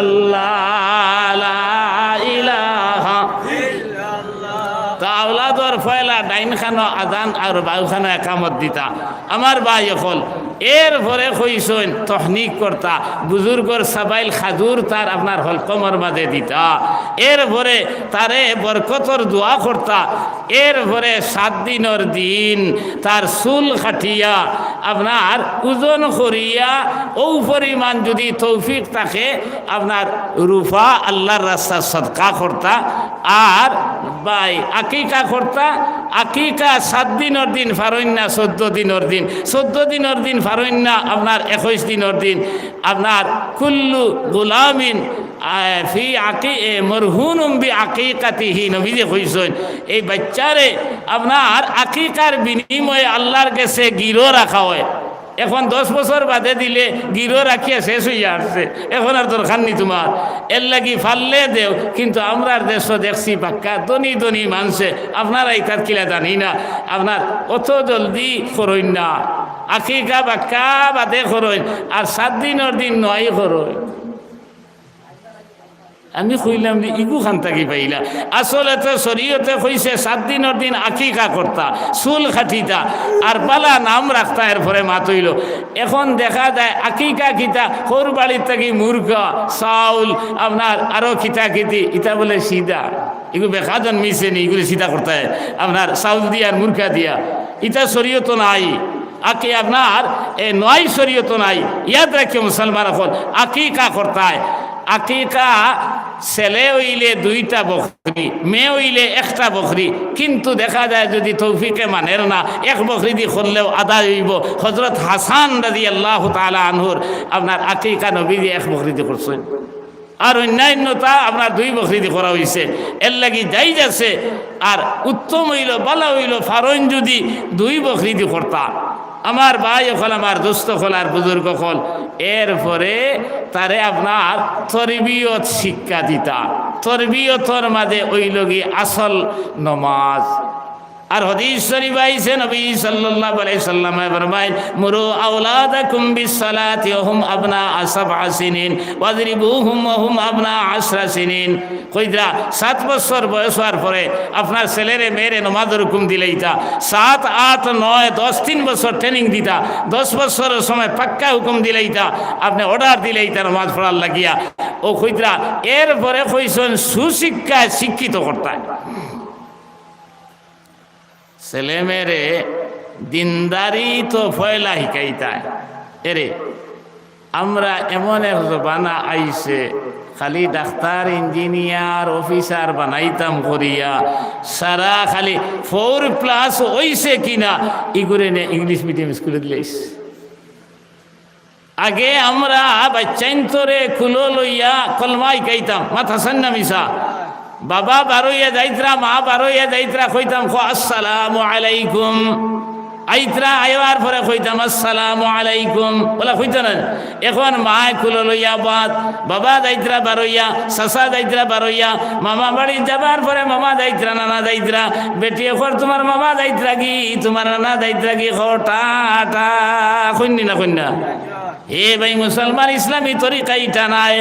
ইল্লাল্লাহ লা ইলাহা তা আওলাদর ফয়লা আজান আর বাউ একামত দিতা। আমার ভাই হল এর পরে কইসইন তহনিক করতা, বুজুর্গর সাবাইল খাজুর তার আপনার হল কমর মাঝে দিতা। এর পরে তারে বরকতর দোয়া করতা এর পরে সাত দিনের দিন তার চুল খাটিয়া আপনার ওজন করিয়া ও পরিমাণ যদি তৌফিক থাকে, আপনার রুফা আল্লাহর রাস্তার সদকা করতা, আর বাই আকিকা করতা, আকিকা সাত দিনের দিন, ফারইন্না চোদ্দ দিনের দিন, চোদ্দ দিনের দিন ফারইন্না আপনার একুশ দিনের দিন। আপনার কুল্লু গুলামিন ফি আকি মরহুন বি আকিকাতিহি, নবীজি কইছেন, এই বাচ্চারে আপনার আকিকার বিনিময়ে আল্লাহর কাছে গিরো রাখা হয়। এখন দশ বছর বাদে দিলে গিরো রাখিয়া শেষ হইয়া আসছে এখন আর দরকার নি তোমার। এর লাগি ফাললে দেও, কিন্তু আমরার দেশ দেখছি পাক্কা ধনী ধনী মানুষে। আপনারা ইতার কিলা জানি না। আপনার অত জলদি করইন না। আকিকা বাক্কা বাদে করইন আর সাত দিনের দিন নয় করইন আমি কইলাম যে ইগু খান থাকি পাইলা। আসলে তো শরীয়তে কইছে, সাত দিনের দিন আকিকা করতা, চুল খাটিতা, আর পালা নাম রাখতা, এরপরে মাতইল এখন দেখা যায় আকিকা কিতা সর বাড়ির থাকি মূর্খ চাউল আপনার আরও খিতা খিতি ইটা বলে সিধা এগুলো বেকা জন্মিছে নি এগুলো সিধা করতে আপনার চাউল দিয়া আর মূর্খা দিয়া। ইতা শরীয়ত নাই। আকি আপনার, এ নয় শরীয়ত নাই। ইয়াদ রাখিও মুসলমান এখন। আকিকা করতায়। আকিকা ছেলে হইলে দুইটা বকরি, মেয়ে হইলে একটা বকরি। কিন্তু দেখা যায় যদি তৌফিকে মানের না, এক বকরি দি করলেও আদায় হইব। হজরত হাসান রাজি আল্লাহ তালা আনহুর আপনার আকিকা নবী দিয়ে এক বকরি দিয়ে করছেন। আর অন্যান্যতা আপনার দুই বকরি দিয়ে করা হয়েছে এর লাগি যাই যাচ্ছে, আর উত্তম হইল, বালা হইল, ফারইন যদি দুই বকরি দিয়ে করতা। আমার ভাই হল, আমার দুস্থ হল, আর বুজুর্গ হল। এরপরে তারে আপনার তরবিয়ত শিক্ষা দিতা তরবিয়তর মাঝে ওই লগি আসল নমাজ। আর হদিস শরীফ আইছে, নবী সাল্লাল্লাহু আলাইহি সাল্লাম ফরমায়, মুরু আওলাদাকুম বিসসালাতি ওয়া হুম আবনা সাবআ সিনিন, ওয়াজরিবুহুম ওয়া আবনা আশরা সিনিন। কইদরা সাত বছর বয়স হওয়ার পরে আপনার ছেলেরে, মেয়েরে নমাজের হুকুম দিলেইতা, সাত, আট, নয়, দশ, তিন বছর ট্রেনিং দিতা, দশ বছরের সময় পাক্কা হুকুম দিলেইতা, আপনি অর্ডার দিলেইতা নমাজ পড়ার লাগিয়া। ও কইদরা এরপরে কইছেন সুশিক্ষায় শিক্ষিত করতায় ছেলে মেরে দিনদারি তো ফয়লা শিকাইতায় এরে, আমরা এমন এক বানা আইসে খালি ডাক্তার, ইঞ্জিনিয়ার, অফিসার বানাইতাম করিয়া, সারা খালি ফোর প্লাস হইছে কিনা, ইগুরে নে ইংলিশ মিডিয়াম স্কুলে দিলেইস আগে আমরা বাচ্চাইন্তরে খুলো লইয়া কলমাই খাইতাম মাথা সান্না মিশা বাবা বারোইয়া যাইত্রা, মা বারোইয়া যাইত্রা, কইতাম, খো, আসসালামু আলাইকুম। আইত্রা আইবার পরে কইতাম, আসসালামু আলাইকুম। বলা, কইত না? এখন মা খুলো লইয়া বাদ, বাবা যাইত্রা বারোইয়া সাসা যাইত্রা বারোইয়া, মামা বাড়ি যাবার পরে মামা যাইত্রা, নানা যাইত্রা, বেটি এখন তোমার মামা যাইত্রা কি? তোমার নানা যাইত্রা কি? খো, টা টা কন্যা না কন্যা হে ভাই, মুসলমান ইসলামী তরিকা ইটা নাই।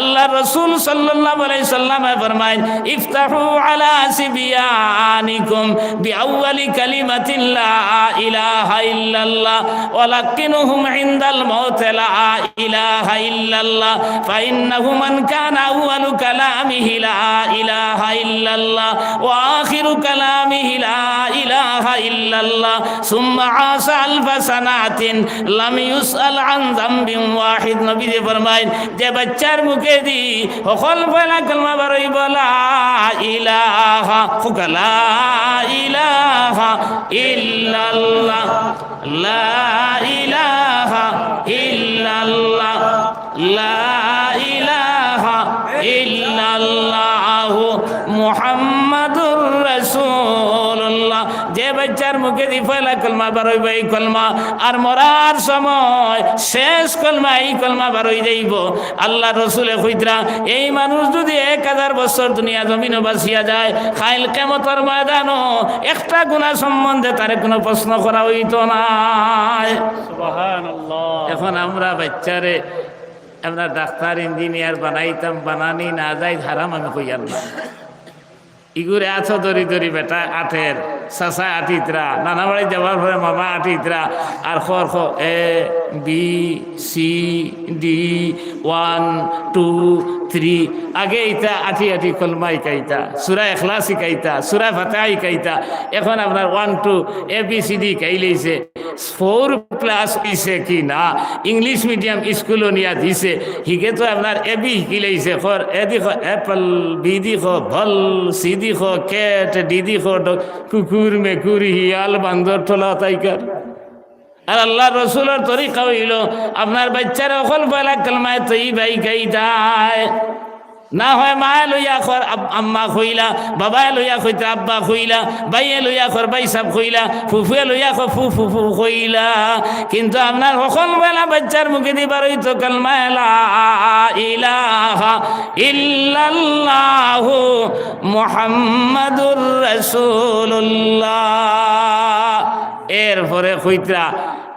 আল্লাহ রসুল সাল্লাল্লাহু আলাইহি সাল্লামে ফরমায় ইফতাহু আলা সিবিয়ানিকুম বিআউয়ালি কালিমাতিন লা ইলাহা ইল্লাল্লাহ ওয়া লাকিনুহুম ইনদাল মাউত লা ইলাহা ইল্লাল্লাহ, ফাইন্নাহু মান কানা আউয়ালু কালামিহি লা ইলাহা ইল্লাল্লাহ, ওয়া আখিরু কালামিহি লা যে বাচ্চার মুখে দি। সকল ফেলা কলমা বারই বলা ইলাহা ফুকলা ইলাহা ইল্লাল্লাহ লা ইলাহা মুখে দি কলমা বারই এই কলমা। আর মরার সময় শেষ কলমা এই কলমা বারই যাইব। আল্লাহ রসুলে কইতরা এই মানুষ যদি এক হাজার বছর দুনিয়া জমিন বাসিয়া যায় খাইল কেমতর ময়দানও একটা গুণা সম্বন্ধে তার কোনো প্রশ্ন করা হইতো না। এখন আমরা বাচ্চারে আপনার ডাক্তার ইঞ্জিনিয়ার বানাইতাম বানানি না যাই হারাম আমি কইয়ার না ইগুরে আছো দরি দরি বেটা আঠের চাচা আঠিতরা নানা বাড়ি যাবার পরে মামা আঠিতরা আর খর খ A, B C D one two three আগে ইতা, আঠি আঠি, কলমা ইকাইতা সুরা এখলা শিকাইতা সুরা ফাতা ইকাইতা, এখন আপনার one two, A, B C D কাইলেছে four class হইছে কি না? ইংলিশ মিডিয়াম স্কুলও নিয়া দিছে। হিকে তো আপনার এ, বি শিকিলেছে খর এ দিখ এপল, বি দিখ ভল সি দিখ কেট, ডি দিখ কুকুর মেকুর হিয়াল বান্দর ঠোলা তাইকার। আর আল্লাহ রসুলের তরিকা হইল, আপনার বাচ্চারা অকল পয়লা কালমায় তৈ ভাই গাই যায়। না হয় মায়ে লইয়া খর আম্মা খুইলা, বাবায় লইয়া খইতা, আব্বা খুইলা, বাইয়ে লইয়া খর বাই সাব খুইলা, ফুফুয়ে লইয়া খর ফু, ফুফু খুইলা। কিন্তু আপনার সকল বেলা বাচ্চার মুখে দিবার হইতো কালমায় লা ইলাহা ইল্লাল্লাহু মুহাম্মাদুর রাসূলুল্লাহ এরপরে কইতরা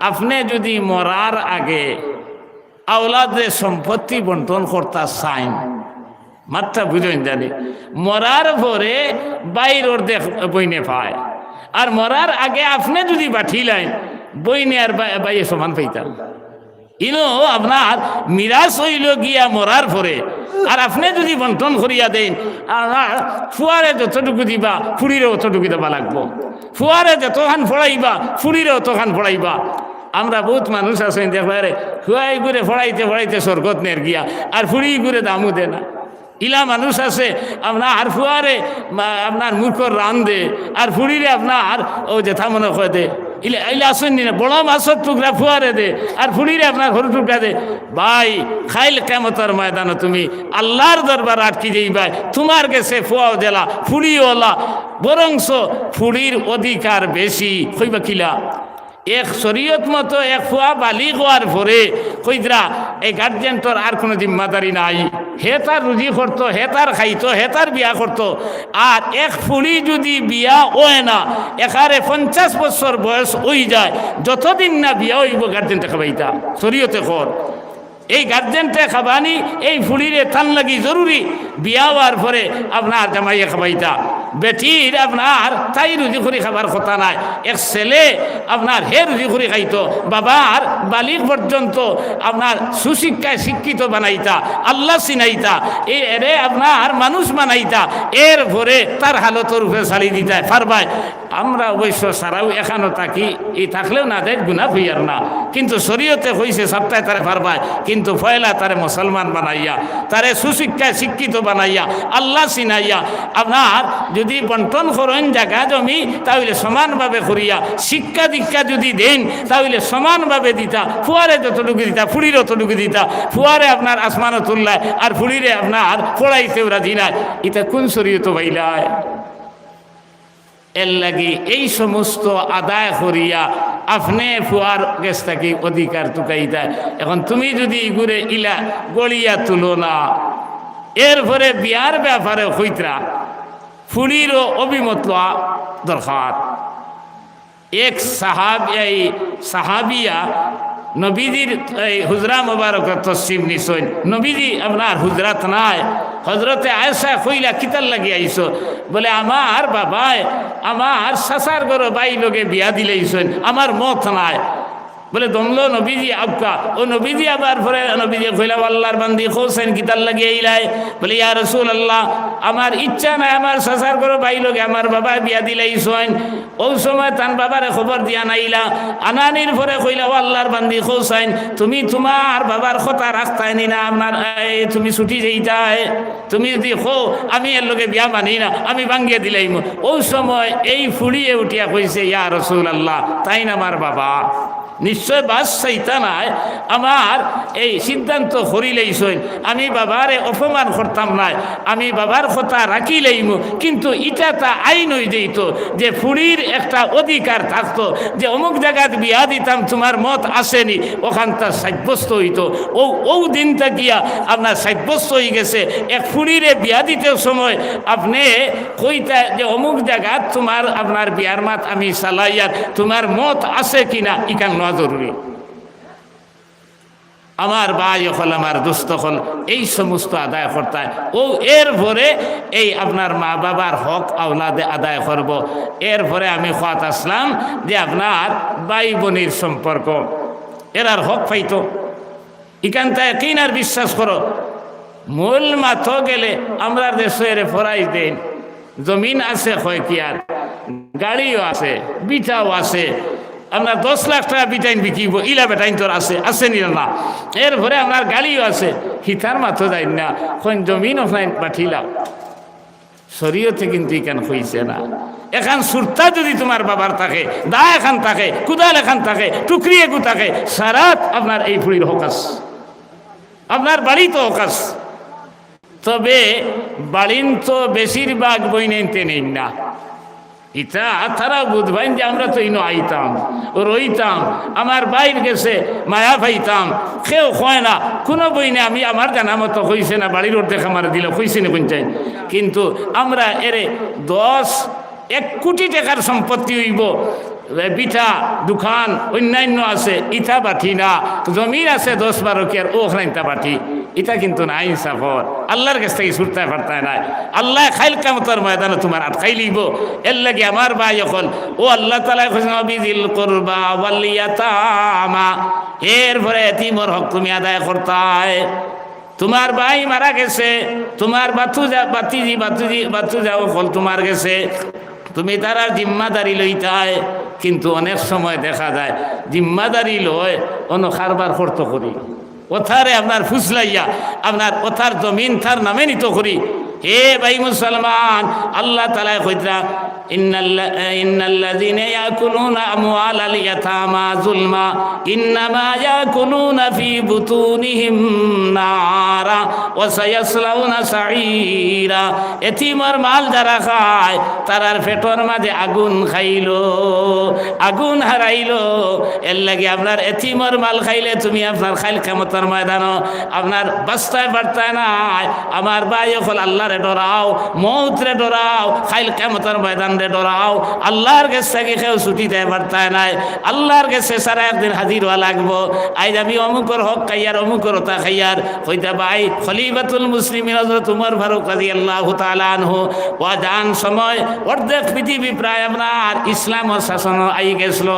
আপনি যদি মরার আগে আওলাদের সম্পত্তি বন্টন করতা চাইন মাত্রা বুঝেন জানি। মরার পরে বাইরের দেখ বইনে পায়। আর মরার আগে আপনি যদি বাঠিলেন বইনে আর বাই- বাইয়ে সমান পাইতাম। ইনো আপনার মিরাজ হইল গিয়া মরার পরে আর আপনি যদি বন্টন করিয়া দেন আর ফুয়ারে যতটুকু দিবা ফুড়িরে অতটুকু দেবা লাগবো। ফুয়ারে যতখান ফড়াইবা ফুড়িরে অতখান ফড়াইবা। আমরা বহুত মানুষ আছেন দেখবারে ফুয়াই ঘুরে ফড়াইতে ফড়াইতে স্বর্গত নের গিয়া, আর ফুড়ি ঘুরে দামও দে না। ইলা মানুষ আছে, আপনার আর ফুয়ারে আপনার মূর্খর রান দে আর ফুড়িরে আপনার, ও জেঠা মনে কয় দে। ইলে ইলে আসেন নি না, বড় মাছের টুকরা ফুয়ারে দে, আর ফুড়িরে আপনার সরু টুকরা দে। ভাই, খাইল কেমতর ময়দানে তুমি, আল্লাহর দরবার আটকি যাই ভাই, তোমার গেছে ফুয়াও দেলা ফুড়িওয়ালা বরংস ফুড়ির অধিকার বেশি কইবা কিলা এক শরীয়ত মতো এক ফুয়া বালি হওয়ার পরে কইদরা, এই গার্জেন্টর আর কোনো জিম্মাদারি নাই। হে তার রুজি করতো, হে তার খাইতো, হে তার বিয়া করতো। আর এক ফুড়ি যদি বিয়া ওয় না এখারে পঞ্চাশ বছর বয়স ওই যায়, যতদিন না বিয়া হইব গার্জেন্টে খাবাইতা, শরীয়তে কর এই গার্জেনটা খাবানি, এই ফুড়িরে থান লাগি জরুরি, বিয়া হওয়ার পরে আপনার জামাইয়ে খাবাইতা। বেটির আপনার তাই রুজি খুঁড়ি খাবার কথা নাই। এক ছেলে আপনার হে রুজি খুঁড়ি খাইতো, বাবার বালির পর্যন্ত আপনার সুশিক্ষায় শিক্ষিত বানাইতা, আল্লাহ চিনাইতা এই এরে আপনার মানুষ বানাইতা, এর ভরে তার হালতর রূপে চালিয়ে দিতায় পারবাই আমরা অবশ্য সারাও এখানো থাকি এই থাকলেও না দেয় গুণা হইয়ার না। কিন্তু শরীয়তে হইছে, সপ্তাহে তারে পারবায় কিন্তু ফয়লা তারে মুসলমান বানাইয়া, তারে সুশিক্ষায় শিক্ষিত বানাইয়া, আল্লাহ সিনাইয়া। আপনার যদি বন্টন করেন, জায়গা জমি, তাহলে সমানভাবে করিয়া, শিক্ষা দীক্ষা যদি দেন, তাহলে সমানভাবে দিতা। ফুয়ারে যতটুকু দিতা, ফুড়ির অতটুকু দিতা। ফুয়ারে আপনার আসমানও তুললায়, আর ফুড়িরে আপনার ফোড়াইতে ওরা দিনায় এটা কোন শরীয়ত বাইলায় এর লাগি এই সমস্ত আদায় করিয়া আপনি ফুয়ার গেছ থাকি অধিকার টুকাই দেয়। এখন তুমি যদি ঘুরে ইলা গড়িয়া তুলো না এরপরে বিয়ার ব্যাপারে হইতরা ফুড়িরও অভিমত লওয়া দরকার। এক সাহাব সাহাবিয়া নবীজির এই হুজরা মোবারক তসিম নিশন নবীজি আপনার হুজরাত নাই। হজরতে আয়সা কইলা কিতার লাগি আইস বলে, আমার বাবায়, আমার সাসার গরো বাই লোকে বিয়া দিলেইছেন আমার মত নাই। বলে দমলো নবীজি আবকা। ও নবীজি আবার পরে নবীজি কইলা, আল্লাহর বান্দি খোসেন কিতার লাগি আইলাই? বলে, ইয়া রসুল আল্লাহ আমার ইচ্ছা নাই, আমার সাসার গরো বাই লোকে আমার বাবা বিয়া দিলেইছেন ওই সময় তান বাবারে খবর দিয়া নাইলা। আনানির পরে কইলা, ও আল্লাহর বান্দি খোসাইন তুমি তোমার বাবার কথা রাখতাই নি না এই, তুমি ছুটি যেইটাই তুমি যদি খো আমি এর লোকে বিয়া মানি না, আমি ভাঙ্গিয়ে দিলাইম। ওই সময় এই ফুড়িয়ে উঠিয়া কইছে, ইয়া রসুল আল্লাহ তাই না আমার বাবা? নিশ্চয় বাস চাইতা নাই আমার এই সিদ্ধান্ত করিলেইছই আমি বাবারে অপমান করতাম নাই। আমি বাবার কথা রাখিলেইমু কিন্তু ইটা তা আইন হয়ে যেত যে ফুড়ির একটা অধিকার থাকতো, যে অমুক জায়গাত বিয়া দিতাম তোমার মত আসেনি ওখান তার সাব্যস্ত হইতো। ও ও দিনটা গিয়া আপনার সাব্যস্ত হয়ে গেছে। এক ফুড়িরে বিয়া দিতে সময়। আপনি কইতা যে অমুক জায়গাত তোমার আপনার বিয়ার মাত আমি চালাইয়ার তোমার মত আছে কিনা? ইকান নেওয়া জরুরি। আমার ভাই হল আমার দুস্থ হল, এই সমস্ত আদায় করতে ও এরপরে এই আপনার মা বাবার হক আওলাদে আদায় করব। এরপরে আমি খাত আসলাম যে আপনার ভাই বোনের সম্পর্ক এরার হক পাইতো। এখানটায় কিন আর বিশ্বাস করো? মূল মাথ গেলে আমরা দেশের ফরাই দেন। জমিন আছে, হয় কি আর? গাড়িও আছে, বিটাও আছে। আপনার দশ লাখ টাকা বিটাইন বিকিব ইলা বেটাইন তোর আছে আছে নি না এরপরে আপনার গাড়িও আছে, হিতার মাথো যাই না, কোন জমিন অফলাইন পাঠিলাম। শরীয়তে কিন্তু এখান হইছে না। এখান সুরতা যদি তোমার বাবার থাকে, দা এখান থাকে, কুদাল এখান থাকে, টুকরি এগু থাকে সারাত আপনার এই ফুড়ির হকাস আপনার বাড়ি তো হকাস তবে বাড়িন তো বেশিরভাগ বই নেই না। ইটা তারা বুঝবেন যে আমরা তো ইনো আইতাম, ও রইতাম, আমার বাইর গেছে, মায়া পাইতাম, কেউ হয় না, কোনো বই না আমি আমার জানা মতো হইছে না, বাড়ির দেখা মারা দিল, হইছে না কোনটাই। কিন্তু আমরা এরে দশ, এক কোটি টাকার সম্পত্তি হইব পিঠা দোকান অন্যান্য আছে, ইটা বাঠি না, জমিন আছে দশ বারো কি আর ওখানে ইটা বাঠি এটা কিন্তু না ইনসাফর আল্লাহর কাছ থেকে ছুটতে পারতায় নাই। আল্লাহ খাইল কামতার ময়দানে তোমার আটকাই লিব এর লাগে আমার ভাই অকল, ও আল্লাহ তালা বিজিল করবা ওয়ালিয়াতামা এরপরে এতিমর হক তুমি আদায় করতায় তোমার ভাই মারা গেছে। তোমার বাতু যা বাতিজি, বাতুজি বাতু যাও ফল তোমার গেছে। তুমি তারা জিম্মাদারি লইতায় কিন্তু অনেক সময় দেখা যায়, জিম্মাদারি লয়, অন্য কারবার করতে করি। ওথারে আপনার ফুসলাইয়া আপনার ওথার জমিন থার নামে নিত করি। হে ভাই মুসলমান, আল্লাহ তালায় কইতা ইন্নাল্লাযীনা ইয়াকুলুনা আমওয়ালাল ইয়াতামা যুলমা, ইন্নামা ইয়াকুলুনা ফি বুতুনিহিম নারা, ওয়া সায়াসলাউনা সাঈরা। মাল যারা খায়, তারার পেটর মাঝে আগুন খাইলো, আগুন হারাইলো। এর লাগে আপনার এতিমর মাল খাইলে তুমি আপনার খাইল ক্ষমতার ময়দান। আপনার বাস্তায় বার্তায় নাই, আমার ভাই হল আল্লাহরে ডরাও মৌতরে ডরাও খাইল ক্ষমতার ময়দান রে ডরাও। আল্লাহর কাছে থেকে কেউ ছুটি দেয় বার্তায় নাই? আল্লাহর কাছে সারা একদিন হাজির হওয়া লাগবো। আজ আমি অমুকর হক খাইয়ার, অমুকর ওতা খাইয়ার। হইতে ভাই, খলিফাতুল মুসলিমিন হজরত উমর ফারুক রাজি আল্লাহ তালানহু ও যান সময় অর্ধেক পৃথিবী প্রায় আপনার ইসলাম শাসন আই গেছিল।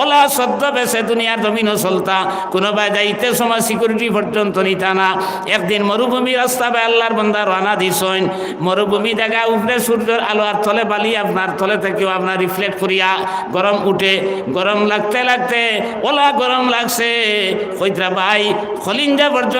ওলা সদ্য বেসে দুনিয়ার জমিনও চলতা কোনোবাই যাইতে সময় সিকিউরিটি পর্যন্ত নিতা না। একদিন মরুভূমি রাস্তা বা আল্লাহর বন্দা রানা দিছইন মরুভূমি জায়গা উপরে সূর্যের আলো আর তলে বালি আপনার তলে থেকেও আপনার রিফ্লেক্ট করিয়া গরম উঠে। গরম লাগতে লাগতে, ওলা গরম লাগছে। কইতরা ভাই খলিঞ্জা পর্যন্ত